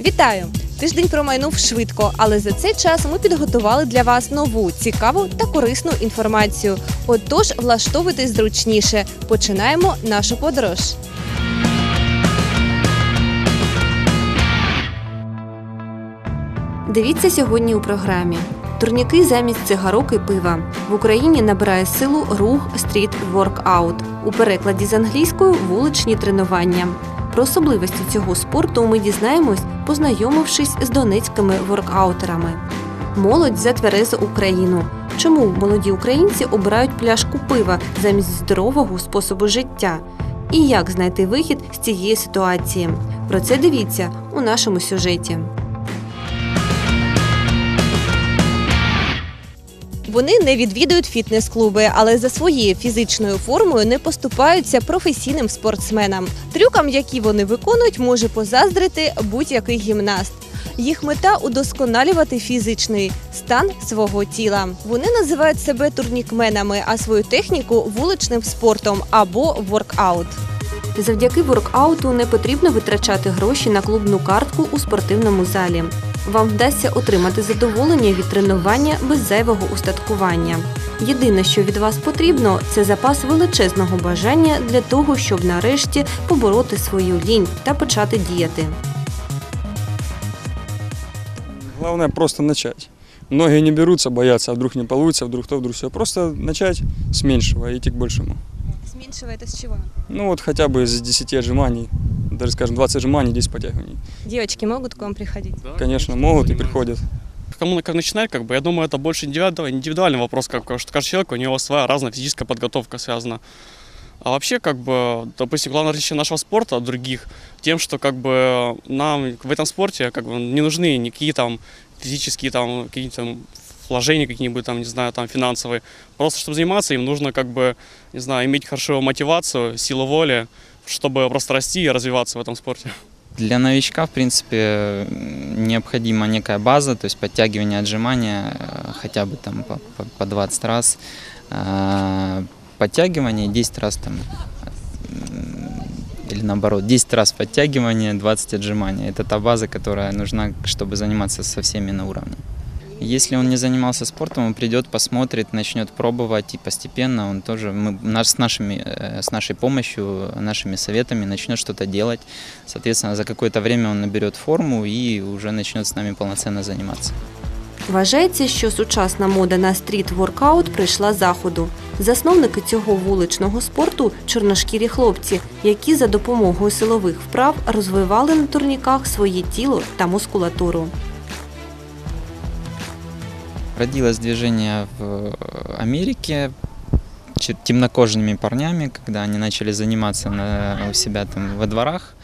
Вітаю! Тиждень промайнув швидко, але за цей час ми підготували для вас нову, цікаву та корисну інформацію. Отож, влаштовуйтесь зручніше. Починаємо нашу подорож. Дивіться сьогодні у програмі. Турніки замість цигарок і пива. В Україні набирає силу рух стріт воркаут. У перекладі з англійської вуличні тренування. Про особливості цього спорту ми дізнаємось, познайомившись з донецькими воркаутерами. Молодь за тверезу Україну. Чому молоді українці обирають пляшку пива замість здорового способу життя? І як знайти вихід з цієї ситуації? Про це дивіться у нашому сюжеті. Вони не відвідують фітнес-клуби, але за своєю фізичною формою не поступаються професійним спортсменам. Трюкам, які вони виконують, може позаздрити будь-який гімнаст. Їх мета удосконалювати фізичний стан свого тіла. Вони називають себе турнікменами, а свою техніку вуличним спортом або воркаут. Завдяки воркауту не потрібно витрачати гроші на клубну картку у спортивному залі. Вам вдасться отримати задоволення від тренування без зайвого устаткування. Єдине, що від вас потрібно, це запас величезного бажання для того, щоб нарешті побороти свою лінь та почати діяти. Главное просто начать. Многие не берутся, боятся, а вдруг не получится, вдруг то, вдруг все. Просто начать с меньшего и идти к большему. Зменшуєте з чого? Ну вот хотя бы из 10 отжиманий, даже скажем 20 отжиманий, 10 подтягиваний. Девочки можуть к вам приходити? Да, Конечно, могут и занимаются. приходят. Кому как начинать, как бы, я думаю, это больше индивидуальный, индивидуальный вопрос, как, что каждый человек, у него своя разная физическая подготовка связана. А вообще, как бы, допустим, главное отличие нашего спорта от других тем, что как бы нам в этом спорте как бы не нужны никакие там физические там какие-то там вложения какие-нибудь там, не знаю, там финансовые. Просто чтобы заниматься, им нужно как бы, не знаю, иметь хорошую мотивацию, силу воли, чтобы просто расти и развиваться в этом спорте. Для новичка, в принципе, необходима некая база, то есть подтягивание, отжимания, э, хотя бы там по, по- по 20 раз, а, подтягивание 10 раз там, или наоборот, 10 раз подтягивание, 20 отжимания. Это та база, которая нужна, чтобы заниматься со всеми на уровне. Если он не занимался спортом, он придет, посмотрит, начнет пробовать, и постепенно он тоже, мы, наш, с, нашими, э, с нашей помощью, нашими советами начнет что-то делать. Соответственно, за какое-то время он наберет форму и уже начнет с нами полноценно заниматься. Вважається, що сучасна мода на стріт-воркаут прийшла заходу. Засновники цього вуличного спорту чорношкірі хлопці, які за допомогою силових вправ розвивали на турніках своє тіло та мускулатуру. Родилось движение в Америке темнокожими парнями, когда они начали заниматься на, у себя там во дворах.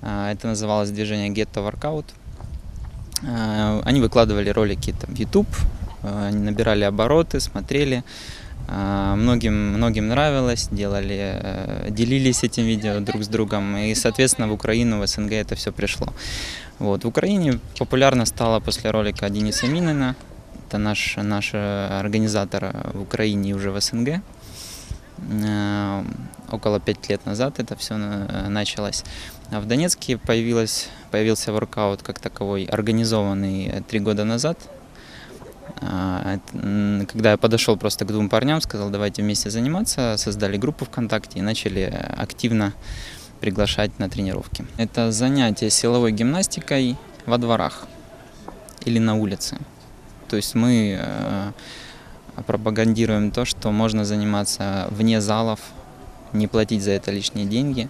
А, Это называлось движение Ghetto Workout. А, Они выкладывали ролики там, в YouTube, а, они набирали обороты, смотрели. Многим, многим нравилось, делали, э, делились этим видео друг с другом. И, соответственно, в Украину, в СНГ это все пришло. Вот. В Украине популярно стало после ролика Дениса Минина. Это наш, наш э, организатор э, в Украине и уже в СНГ. Э, Около пять лет назад это все началось. А в Донецке появилось, появился воркаут как таковой, организованный три года назад. А, Когда я подошел просто к двум парням, сказал, давайте вместе заниматься, создали группу ВКонтакте и начали активно приглашать на тренировки. Это занятие силовой гимнастикой во дворах или на улице. То есть мы э, пропагандируем то, что можно заниматься вне залов, не платить за это лишние деньги.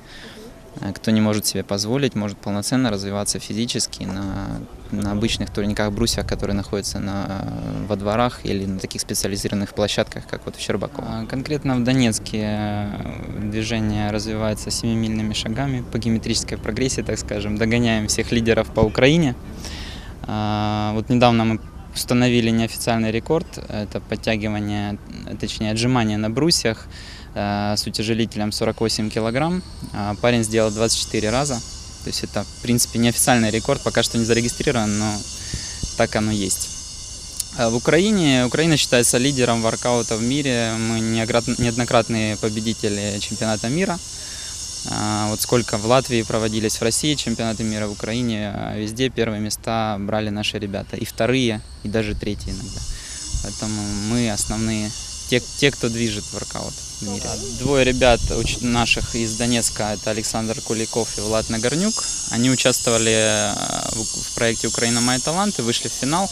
Э, Кто не может себе позволить, может полноценно развиваться физически на, на обычных турниках брусьях, которые находятся на, во дворах или на таких специализированных площадках, как вот в Щербаково. А Конкретно в Донецке э, движение развивается семимильными шагами по геометрической прогрессии, так скажем. Догоняем всех лидеров по Украине. А, Вот недавно мы установили неофициальный рекорд. Это подтягивание, точнее отжимание на брусьях э, с утяжелителем 48 килограмм. А Парень сделал 24 раза. То есть это, в принципе, неофициальный рекорд, пока что не зарегистрирован, но так оно есть. А В Украине, Украина считается лидером воркаута в мире. Мы неоднократные победители чемпионата мира. А, Вот сколько в Латвии проводились, в России чемпионаты мира, в Украине, а везде первые места брали наши ребята. И вторые, и даже третьи иногда. Поэтому мы основные, те, те кто движет воркаут в мире. Двое ребят наших из Донецка, это Александр Куликов и Влад Нагорнюк. Они участвовали в, в проекте «Украина. Мои таланты», вышли в финал.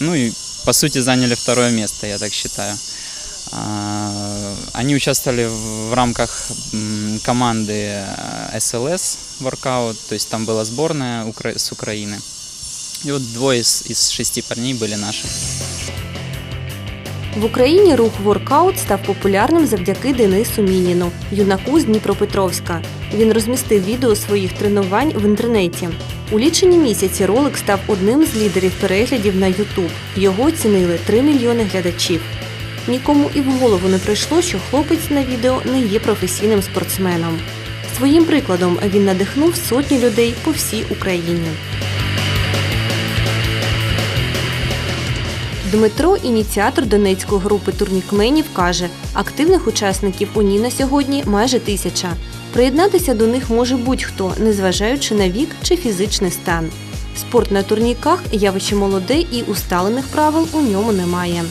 Ну и, по сути, заняли второе место, я так считаю. А, Они участвовали в в рамках м, команды э, СЛС Workout, то есть там была сборная Укра- с Украины. И вот двое из, из шести парней были наши. В Україні рух воркаут став популярним завдяки Денису Мініну, юнаку з Дніпропетровська. Він розмістив відео своїх тренувань в інтернеті. У лічені місяці ролик став одним з лідерів переглядів на YouTube. Його оцінили 3 мільйони глядачів. Нікому і в голову не прийшло, що хлопець на відео не є професійним спортсменом. Своїм прикладом він надихнув сотні людей по всій Україні. Дмитро, ініціатор донецької групи турнікменів, каже, активних учасників у ній на сьогодні майже тисяча. Приєднатися до них може будь-хто, незважаючи на вік чи фізичний стан. Спорт на турніках явище молоде і усталених правил у ньому немає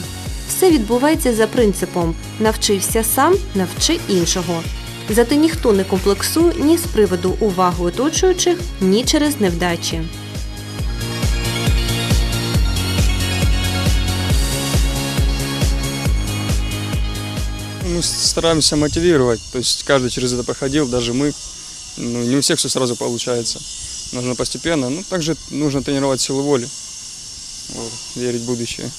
Все відбувається за принципом навчився сам, навчи іншого. Зате ніхто не комплексує ні з приводу уваги оточуючих, ні через невдачі. Мы стараемся мотивировать, то есть каждый через это проходил, даже мы. Ну, не у всех все сразу получается. Нужно постепенно. Ну, также нужно тренировать силу воли, вот, верить в будущее.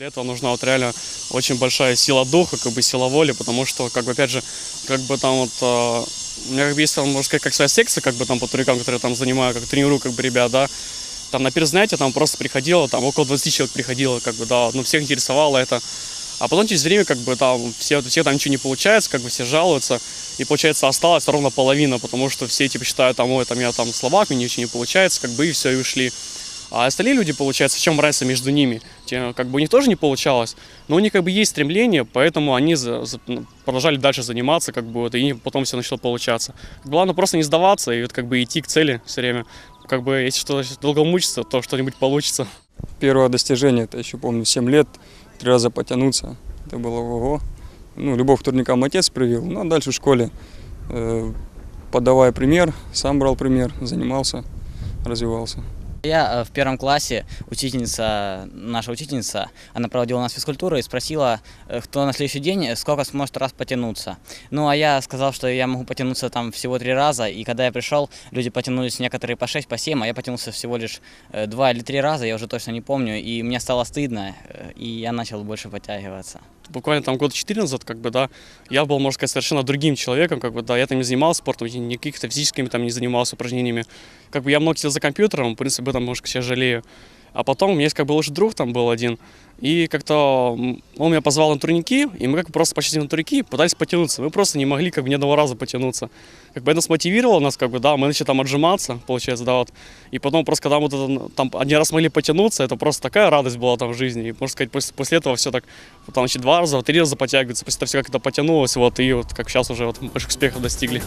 Для этого нужна вот реально очень большая сила духа, как бы сила воли, потому что, как бы, опять же, как бы там вот, э, у меня как бы есть, можно сказать, как своя секция, как бы там по турникам, которые я там занимаю, как тренирую, как бы, ребят, да, там на перезанятия там просто приходило, там около 20 человек приходило, как бы, да, ну, всех интересовало это. А потом через время, как бы, там, все, все там ничего не получается, как бы, все жалуются, и, получается, осталось ровно половина, потому что все, типа, считают, там, ой, там, я там словак, мне ничего не получается, как бы, и все, и ушли. А остальные люди, получается, в чем разница между ними? Как бы у них тоже не получалось, но у них как бы есть стремление, поэтому они за- за- ну, продолжали дальше заниматься, как бы вот, и потом все начало получаться. Главное просто не сдаваться и вот как бы идти к цели все время. Как бы если что долго мучиться, то что-нибудь получится. Первое достижение, это еще помню, 7 лет, три раза потянуться. Это было ого. Ну, любовь к турникам отец привил. Ну, а дальше в школе, э, подавая пример, сам брал пример, занимался, развивался. Я э, в первом классе, учительница, наша учительница, она проводила у нас физкультуру и спросила, э, кто на следующий день э, сколько сможет раз потянуться. Ну, а я сказал, что я могу потянуться там всего три раза, и когда я пришел, люди потянулись некоторые по 6, по 7, а я потянулся всего лишь э, два или три раза, я уже точно не помню, и мне стало стыдно, э, и я начал больше подтягиваться. Буквально там года 4 назад, как бы, да, я был, можно сказать, совершенно другим человеком, как бы, да, я там не занимался спортом, я никаких-то физическими там не занимался упражнениями. Как бы я много сидел за компьютером, в принципе, там, может, себя жалею. А потом у меня есть как бы лучший друг там был один, и как-то м, он меня позвал на турники, и мы как бы просто пошли на турники, пытались потянуться. Мы просто не могли как бы ни одного раза потянуться. Как бы это смотивировало нас, как бы, да, мы начали там отжиматься, получается, да, вот. И потом просто, когда мы вот это, там один раз могли потянуться, это просто такая радость была там в жизни. И, можно сказать, после, после этого все так, вот, там, значит, два раза, три раза потягивается, после этого все как-то потянулось, вот, и вот как сейчас уже вот больших успехов достигли.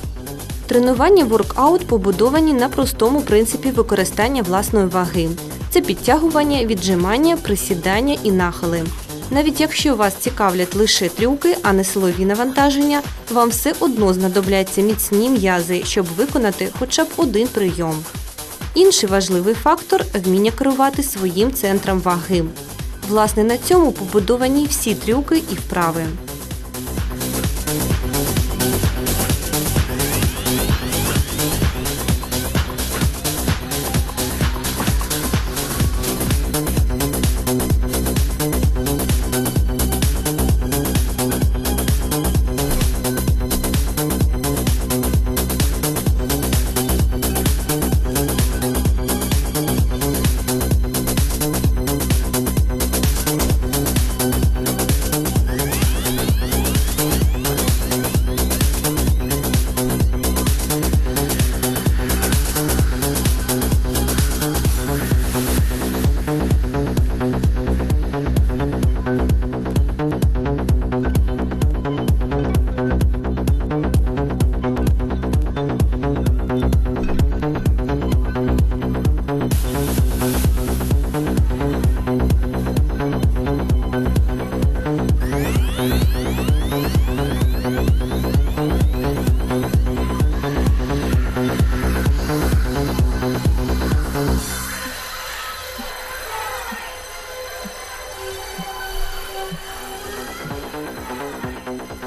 Тренування воркаут побудовані на простому принципі використання власної ваги. Це підтягування, віджимання, присідання і нахили. Навіть якщо вас цікавлять лише трюки, а не силові навантаження, вам все одно знадобляться міцні м'язи, щоб виконати хоча б один прийом. Інший важливий фактор вміння керувати своїм центром ваги. Власне, на цьому побудовані всі трюки і вправи.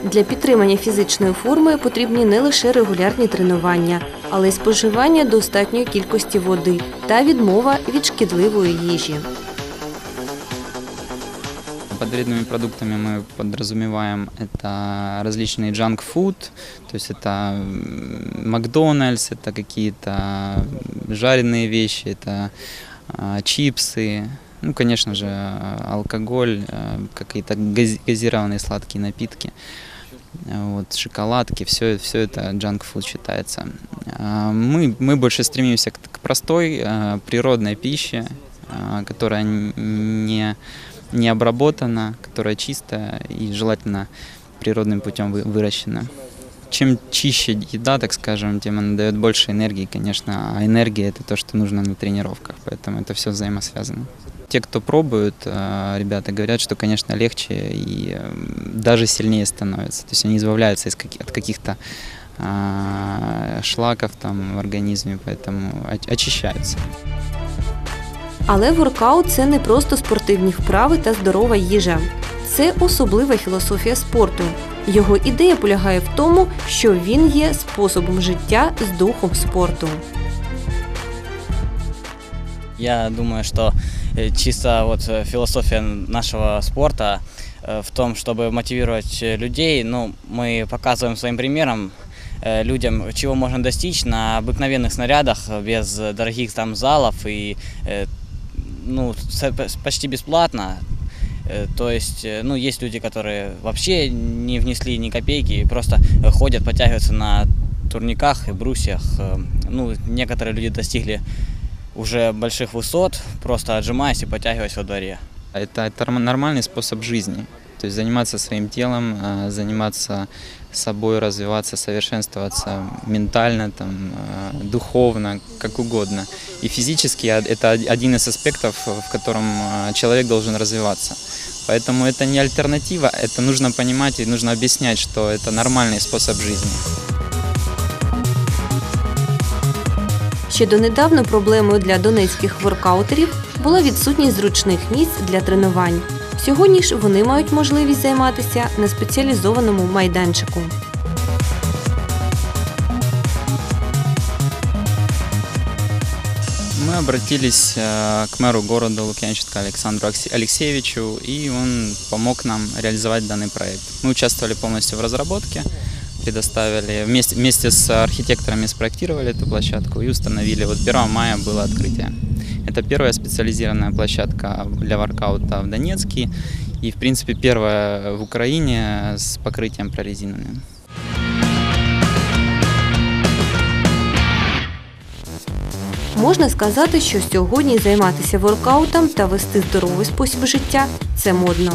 Для підтримання фізичної форми потрібні не лише регулярні тренування, але й споживання достатньої кількості води та відмова від шкідливої їжі. Под вредными продуктами мы подразумеваем это различный junk food, то есть это м, Макдональдс, это какие-то жареные вещи, это а, чипсы, Ну, конечно же, алкоголь, а, какие-то газ- газированные сладкие напитки, а, вот, шоколадки, все, все это junk food считается. А, Мы, мы больше стремимся к, к простой а, природной пище, которая не не обработана, которая чистая и желательно природным путем вы- выращена. Чем чище еда, так скажем, тем она дает больше энергии, конечно, а энергия это то, что нужно на тренировках, поэтому это все взаимосвязано. Те, кто пробуют, э, ребята говорят, что, конечно, легче и м, даже сильнее становится. То есть они избавляются из каки- от каких-то а, шлаков там в организме, поэтому оч- очищаются. Але воркаут це не просто спортивні вправи та здорова їжа. Це особлива філософія спорту. Його ідея полягає в тому, що він є способом життя з духом спорту. Я думаю, что э, чисто вот э, философия нашего спорта э, в том, чтобы мотивировать э, людей, ну, мы показываем своим примером э, людям, чего можно достичь на обыкновенных снарядах э, без э, дорогих там залов и э, ну, почти бесплатно. Э, То есть, э, ну, есть люди, которые вообще не внесли ни копейки, просто э, ходят, подтягиваются на турниках и брусьях. Э, Ну, некоторые люди достигли уже больших высот, просто отжимаясь и подтягиваясь во дворе. Это, это норм- нормальный способ жизни. То есть заниматься своим телом, а, заниматься собой, развиваться, совершенствоваться ментально, там, а, духовно, как угодно. И физически это од- один из аспектов, в котором а, человек должен развиваться. Поэтому это не альтернатива, это нужно понимать и нужно объяснять, что это нормальный способ жизни. Ще донедавна проблемою для донецьких воркаутерів була відсутність зручних місць для тренувань. Сьогодні ж вони мають можливість займатися на спеціалізованому майданчику. Мы обратились э, к мэру города Лукьянченко Александру Аксе- Алексеевичу, и он помог нам реализовать данный проект. Мы участвовали полностью в разработке, предоставили, вместе, вместе с архитекторами спроектировали эту площадку и установили. Вот 1 мая было открытие. Это первая специализированная площадка для воркаута в Донецке и, в принципе, первая в Украине с покрытием прорезиненным. Можна сказати, що сьогодні займатися воркаутом та вести здоровий спосіб життя це модно.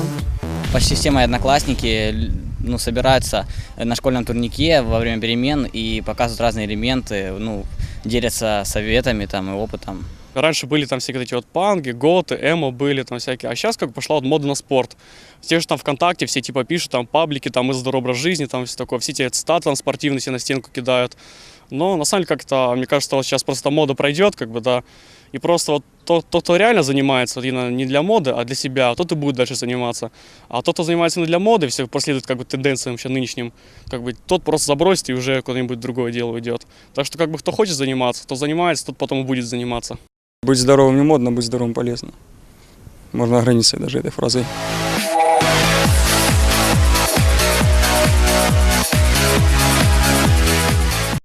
Почти все мои одноклассники л- ну, собираются на школьном турнике во время перемен и показывают разные элементы, ну, делятся советами там, и опытом. Раньше были там всякие эти вот панги, готы, эмо были там всякие. А сейчас как пошла вот мода на спорт. Те же там ВКонтакте все типа пишут, там паблики, там из здорового образ жизни, там все такое. Все эти цитаты там спортивные себе на стенку кидают. Но на самом деле как-то, мне кажется, вот сейчас просто мода пройдет, как бы, да. И просто вот тот, тот, кто реально занимается именно не для моды, а для себя, тот и будет дальше заниматься. А тот, кто занимается именно для моды, все проследует как бы тенденциям вообще нынешним, как бы тот просто забросит и уже куда-нибудь другое дело уйдет. Так что как бы кто хочет заниматься, кто занимается, тот потом и будет заниматься. Быть здоровым не модно, быть здоровым полезно. Можно ограничиться даже этой фразой.